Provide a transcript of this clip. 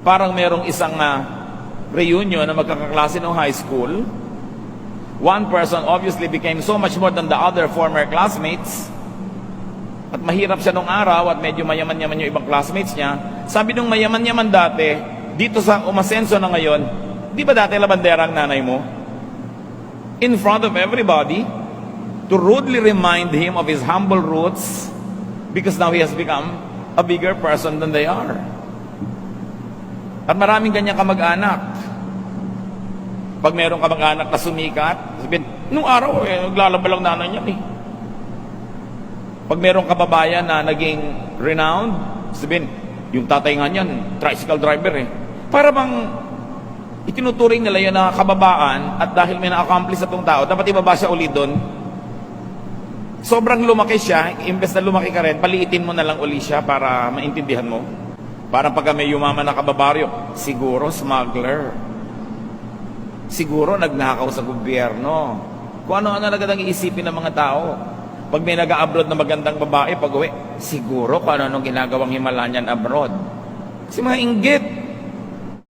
Parang merong isang ah, reunion na magkakaklase ng high school. One person obviously became so much more than the other former classmates. At mahirap siya nung araw at medyo mayaman-yaman yung ibang classmates niya. Sabi nung mayaman-yaman dati, dito sa umasenso na ngayon, di ba dati labandera ang nanay mo? In front of everybody, to rudely remind him of his humble roots because now he has become a bigger person than they are. At maraming ganyan kamag-anak. Pag meron kamag-anak na sumikat, sabihin, nung araw, eh, naglalaba lang nanay niya eh. Pag merong kababayan na naging renowned, sabihin, yung tatay nga niyan, tricycle driver eh. Para bang itinuturing nila yun na kababaan at dahil may na-accomplish na itong tao, dapat ibaba siya uli doon. Sobrang lumaki siya, imbes na lumaki ka rin, paliitin mo na lang uli siya para maintindihan mo. Parang pagka may yumaman na kababaryo, siguro smuggler. Siguro nagnakaw sa gobyerno. Kung ano-ano agad ang iisipin ng mga tao. Pag may nag-abroad na magandang babae, pag uwi, siguro kung ano-ano ginagawang Himalayan abroad. Kasi mga inggit.